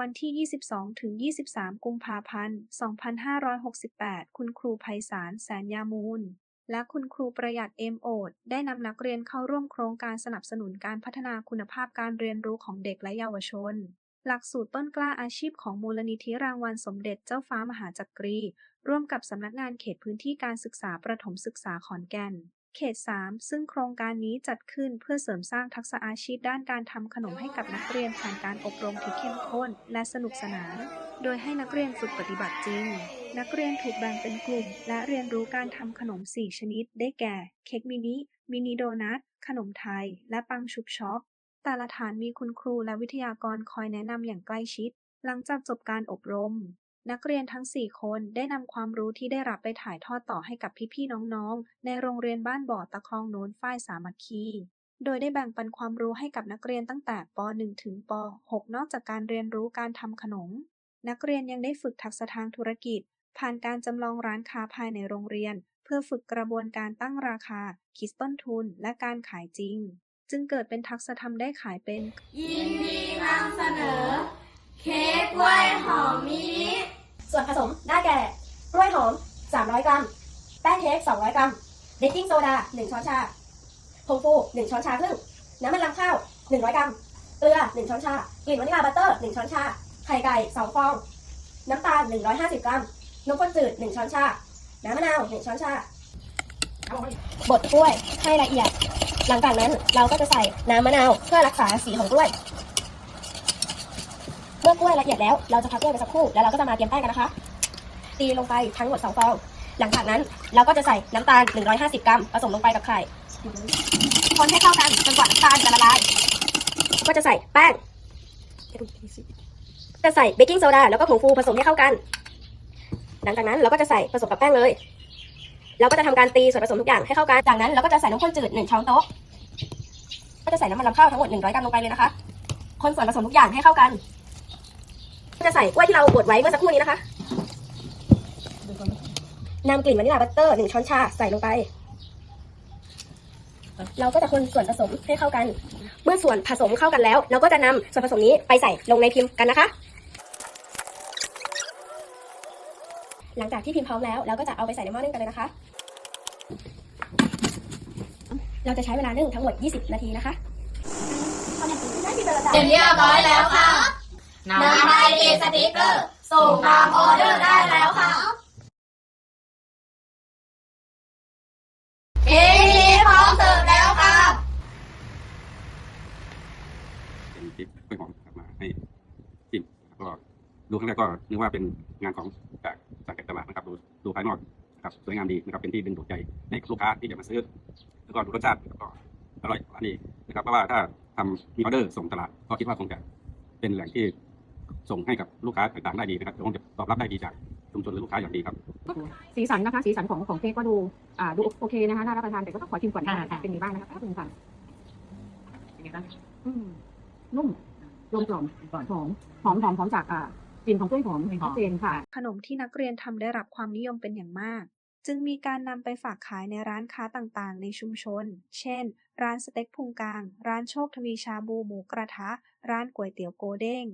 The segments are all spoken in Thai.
วันที่ 22 ถึง 23 กุมภาพันธ์ 2568 คุณครูไพศาล แสนยามูล และคุณครูประหยัดเอมโอด ได้นำนักเรียนเข้าร่วมโครงการสนับสนุนการพัฒนาคุณภาพการเรียนรู้ของเด็กและเยาวชน หลักสูตรต้นกล้าอาชีพของมูลนิธิรางวัลสมเด็จเจ้าฟ้ามหาจักรี ร่วมกับสำนักงานเขตพื้นที่การศึกษาประถมศึกษาขอนแก่น เขต 3 ซึ่งโครงการนี้จัดขึ้นเพื่อเสริมสร้างทักษะอาชีพด้านการทำขนมให้กับนักเรียนผ่านการอบรมที่เข้มข้นและสนุกสนาน โดยให้นักเรียนฝึกปฏิบัติจริง นักเรียนถูกแบ่งเป็นกลุ่ม และเรียนรู้การทำขนม 4 ชนิด ได้แก่ เค้กมินิ มินิโดนัท ขนมไทย และปังชุบช็อกแต่ละฐานมีคุณครูและวิทยากรคอยแนะนำอย่างใกล้ชิด หลังจากจบการอบรม นักเรียนทั้ง 4 คนได้นำความรู้ที่ได้รับไปถ่ายทอดต่อให้กับพี่ๆน้องๆ ในโรงเรียนบ้านบ่อตะคลองโน้นฝ้ายสามัคคีโดยได้แบ่งปันความรู้ให้กับนักเรียนตั้งแต่ป .1 ถึงป .6 นอกจากการเรียนรู้การทำขนม นักเรียนยังได้ฝึกทักษะทางธุรกิจ ผ่านการจำลองร้านค้าภายในโรงเรียน เพื่อฝึกกระบวนการตั้งราคา คิดต้นทุน และการขายจริง จึงเกิดเป็นทักษะทำได้ขายเป็น ยินดีนำเสนอ เค้กกล้วยหอมมินิ ส่วนผสมได้แก่ กล้วยหอม 300 กรัม แป้งเค้ก 200 กรัม เบกกิ้งโซดา 1 ช้อนชาผงฟู 1 ช้อนชาครึ่ง น้ำมันรำข้าว 100 กรัม เกลือ 1 ช้อนชา กลิ่นวานิลาบัตเตอร์ 1 ช้อนชา ไข่ไก่ 2 ฟอง น้ำตาล 150 กรัม นมข้นจืด 1 ช้อนชา น้ำมะนาว 1 ช้อนชา บดกล้วยให้ละเอียด หลังจากนั้นเราก็จะใส่น้ำมะนาวเพื่อรักษาสีของกล้วย เมื่อกล้วยละเอียดแล้วเราจะพักกล้วยไปสักครู่แล้วเราก็จะมาเตรียมแป้งกันนะคะ ตีลงไปทั้งหมด2ฟองหลังจากนั้นเราก็จะใส่น้ำตาล 150 กรัมผสมลงไปกับไข่คนให้เข้ากันจนกว่าน้ำตาลจะละลาย ก็จะใส่แป้งจะใส่เบกกิ้งโซดาแล้วก็ผงฟูผสมให้เข้ากัน หลังจากนั้นเราก็จะใส่ผสมกับแป้งเลย เราก็จะทำการตีส่วนผสมทุกอย่างให้เข้ากัน จากนั้นเราก็จะใส่น้ำข้นจืด1ช้อนโต๊ะ ก็จะใส่น้ำมันรำข้าวทั้งหมด100กรัมลงไปเลยนะคะ คนส่วนผสมทุกอย่างให้เข้ากัน จะใส่กล้วยที่เราบดไว้เมื่อสักครู่นี้นะคะนำกลิ่นวานิลาบัตเตอร์หนึ่งช้อนชาใส่ลงไป เราก็จะคนส่วนผสมให้เข้ากัน เมื่อส่วนผสมเข้ากันแล้ว เราก็จะนำส่วนผสมนี้ไปใส่ลงในพิมพ์กันนะคะ หลังจากที่พิมพ์พร้อมแล้ว เราก็จะเอาไปใส่ในหม้อนึ่งกันเลยนะคะ เราจะใช้เวลานึ่งทั้งหมด 20 นาทีนะคะเสร็จเรียบร้อยแล้วค่ะ นำไปติดสติกเกอร์ ส่งตามออเดอร์ได้แล้วค่ะเค้กนี้พร้อมเสิร์ฟแล้วค่ะเป็นคลิปกล้วยหอมครับมาให้กินก็ดูครั้งแรกก็นึกว่าเป็นงานของจากจากตลาดนะครับดูดูภายนอกนะครับสวยงามดีนะครับเป็นที่ดึงดูดใจให้ลูกค้าที่จะมาซื้อ แล้วก็ดูรสชาติก็อร่อยร้านนี้นะครับเพราะว่าถ้าทำมีออเดอร์ส่งตลาดก็คิดว่าคงจะเป็นแหล่งที่ ส่งให้กับลูกค้าต่างๆได้ดีนะครับคงจะตอบรับได้ดีจากชุมชนหรือลูกค้าอย่างดีครับ สีสันนะคะ สีสันของของเค้กก็ดูอ่าดูโอเคนะคะน่ารับประทานแต่ก็ต้องขอชิมก่อนนะค่ะ เป็นยังไงบ้างนะคะขอบคุณค่ะเป็นไงบ้างอืมนุ่มกลมกล่อมหอมหอมหอมหอมจากอ่ากลิ่นของกล้วยหอมชัดเจนค่ะ ขนมที่นักเรียนทำได้รับความนิยมเป็นอย่างมาก จึงมีการนำไปฝากขายในร้านค้าต่างๆ ในชุมชน เช่น ร้านสเต็กพุงกลาง ร้านโชคทวีชาบูหมูกระทะ ร้านก๋วยเตี๋ยวโกเด้ง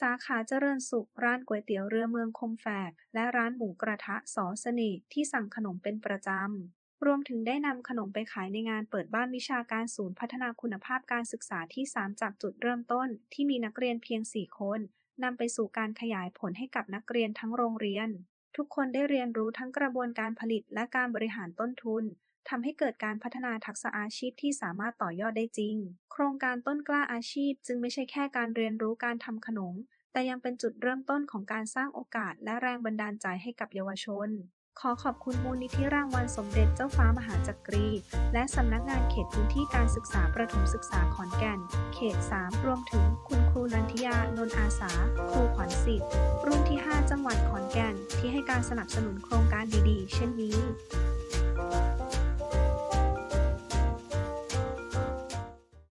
สาขาเจริญสุข ร้านก๋วยเตี๋ยวเรือเมืองคมแฝก และร้านหมูกระทะสอเสน่ห์ที่สั่งขนมเป็นประจำ รวมถึงได้นำขนมไปขายในงานเปิดบ้านวิชาการศูนย์พัฒนาคุณภาพการศึกษาที่ 3 จากจุดเริ่มต้น ที่มีนักเรียนเพียง 4 คนนำไปสู่การขยายผลให้กับนักเรียนทั้งโรงเรียน ทุกคนได้เรียนรู้ทั้งกระบวนการผลิตและการบริหารต้นทุน ทำให้เกิดการพัฒนาทักษะอาชีพที่สามารถต่อยอดได้จริง โครงการต้นกล้าอาชีพจึงไม่ใช่แค่การเรียนรู้การทำขนม แต่ยังเป็นจุดเริ่มต้นของการสร้างโอกาสและแรงบันดาลใจให้กับเยาวชน ขอขอบคุณมูลนิธิรางวัลสมเด็จเจ้าฟ้ามหาจักรี และสำนักงานเขตพื้นที่การศึกษาประถมศึกษาขอนแก่น เขต 3 รวมถึงคุณครูนันทิยานนทอาสา ครูขวัญสิทธิ์รุ่นที่ 5 จังหวัดขอนแก่น ที่ให้การสนับสนุนโครงการดีๆ เช่นนี้